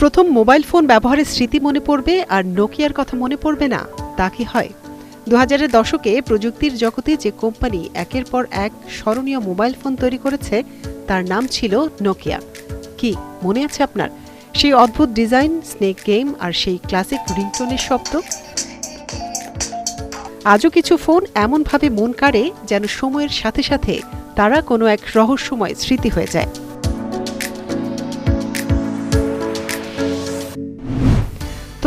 প্রথম mobile phone ব্যবহারের স্মৃতি মনে পড়বে আর নোকিয়ার কথা মনে পড়বে না, তা কি হয়? দু হাজারের দশকে প্রযুক্তির জগতে যে কোম্পানি একের পর এক স্মরণীয় মোবাইল ফোন তৈরি করেছে, তার নাম ছিল নোকিয়া। কি মনে আছে আপনার? সেই অদ্ভুত ডিজাইন, স্নেক গেম আর সেই ক্লাসিক রিংটোনের শব্দ? আজও কিছু ফোন এমনভাবে মন কাড়ে যেন সময়ের সাথে সাথে তারা কোনো এক রহস্যময় স্মৃতি হয়ে যায়।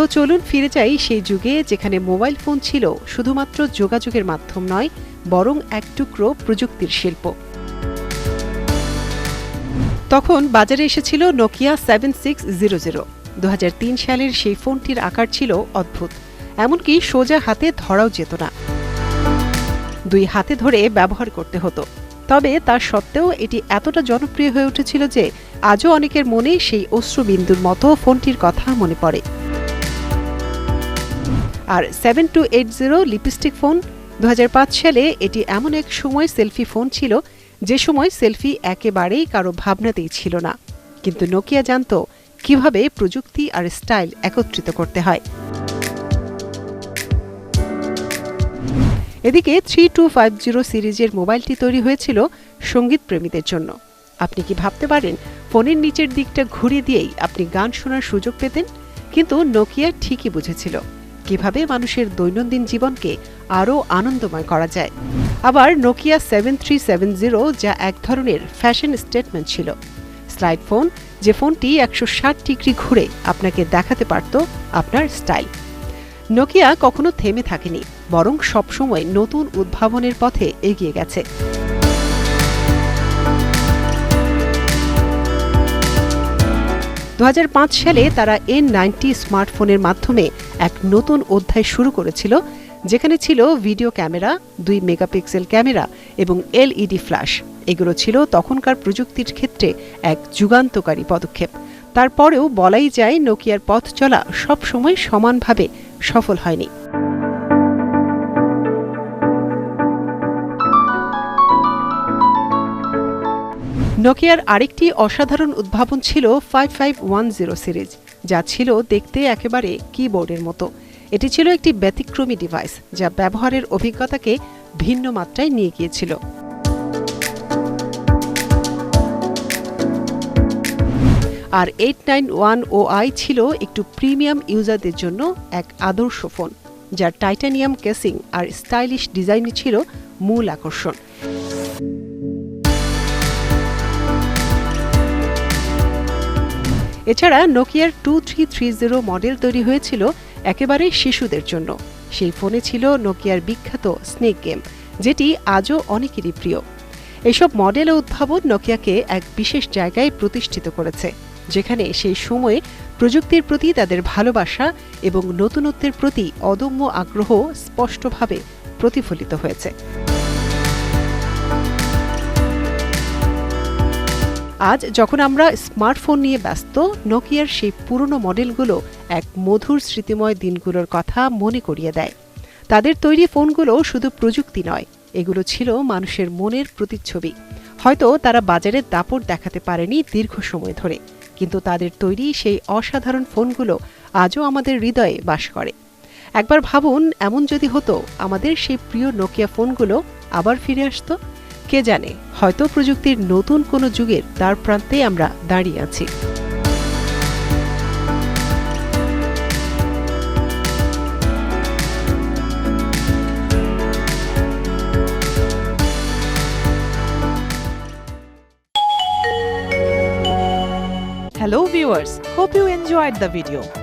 চলুন ফিরে যাই সেই যুগে যেখানে মোবাইল ফোন ছিল শুধুমাত্র যোগাযোগের মাধ্যম নয়, বরং এক টুকরো প্রযুক্তির শিল্প। তখন বাজারে এসেছিল Nokia seven six zero zero দু সালের সেই ফোনটির আকার ছিল অদ্ভুত। এমনকি সোজা হাতে ধরাও যেত না। দুই হাতে ধরে ব্যবহার করতে হতো। তবে তার সত্ত্বেও এটি এতটা জনপ্রিয় হয়ে উঠেছিল যে আজও অনেকের মনে সেই অশ্রুবিন্দুর মতো ফোনটির কথা মনে পড়ে। আর seven two eight zero lipstick phone দু হাজার পাঁচ সালে এটি এমন এক সময় সেলফি ফোন ছিল, যে সময় সেলফি একেবারেই কারও ভাবনাতেই ছিল না। কিন্তু নোকিয়া জানত কীভাবে প্রযুক্তি আর স্টাইল একত্রিত করতে হয়। এদিকে থ্রি টু ফাইভ জিরো সিরিজের মোবাইলটি তৈরি হয়েছিল সংগীত প্রেমীদের জন্য। আপনি কি ভাবতে পারেন, ফোনের নিচের দিকটা ঘুরিয়ে দিয়েই আপনি গান শোনার সুযোগ পেতেন? কিন্তু নোকিয়া ঠিকই বুঝেছিল। কীভাবে মানুষের দৈনন্দিন জীবনকে আরও আনন্দময় করা যায়। আবার Nokia seven three seven zero যা এক ধরনের ফ্যাশন স্টেটমেন্ট ছিল। স্লাইড ফোন যে ফোনটি একশো ষাট ডিগ্রি ঘুরে আপনাকে দেখাতে পারত আপনার স্টাইল নোকিয়া কখনো থেমে থাকেনি, বরং সবসময় নতুন উদ্ভাবনের পথে এগিয়ে গেছে। দু হাজার পাঁচ সালে তারা এন নাইনটি স্মার্টফোনের মাধ্যমে এক নতুন অধ্যায় শুরু করেছিল, যেখানে ছিল ভিডিও ক্যামেরা, দুই মেগাপিক্সেল ক্যামেরা এবং এলইডি ফ্ল্যাশ। এগুলো ছিল তখনকার প্রযুক্তির ক্ষেত্রে এক যুগান্তকারী পদক্ষেপ। তারপরেও বলাই যায়, নোকিয়ার পথ চলা সবসময় সমানভাবে সফল হয়নি। নোকিয়ার আরেকটি অসাধারণ উদ্ভাবন ছিল five five one zero series, যা ছিল দেখতে একেবারে কিবোর্ডের মতো। এটি ছিল একটি ব্যতিক্রমী ডিভাইস যা ব্যবহারের অভিজ্ঞতাকে ভিন্ন মাত্রায় নিয়ে গিয়েছিল। আর eight nine one O I ছিল একটু প্রিমিয়াম ইউজারদের জন্য এক আদর্শ ফোন যার টাইটানিয়াম কেসিং আর স্টাইলিশ ডিজাইনই ছিল মূল আকর্ষণ। এছাড়া নোকিয়ার two three three zero model তৈরি হয়েছিল একেবারে শিশুদের জন্য। সেই ফোনে ছিল নোকিয়ার বিখ্যাত স্নেক গেম, যেটি আজও অনেকেরই প্রিয়। এসব মডেল ও উদ্ভাবন নোকিয়াকে এক বিশেষ জায়গায় প্রতিষ্ঠিত করেছে, যেখানে সেই সময়ে প্রযুক্তির প্রতি তাদের ভালোবাসা এবং নতুনত্বের প্রতি অদম্য আগ্রহ স্পষ্টভাবে প্রতিফলিত হয়েছে। আজ যখন আমরা স্মার্টফোন নিয়ে ব্যস্ত, নোকিয়ার সেই পুরনো মডেলগুলো এক মধুর স্মৃতিময় দিনগুলোর কথা মনে করিয়ে দেয়। তাদের তৈরি ফোনগুলো শুধু প্রযুক্তি নয়, এগুলো ছিল মানুষের মনের প্রতিচ্ছবি। হয়তো তারা বাজারের দাপট দেখাতে পারেনি দীর্ঘ সময় ধরে, কিন্তু তাদের তৈরি সেই অসাধারণ ফোনগুলো আজও আমাদের হৃদয়ে বাস করে। একবার ভাবুন, এমন যদি হতো, আমাদের সেই প্রিয় নোকিয়া ফোনগুলো আবার ফিরে আসতো? কে জানে, হয়তো প্রযুক্তির নতুন কোনো যুগের তার প্রান্তে আমরা দাঁড়িয়ে আছি। Hello viewers hope you enjoyed the video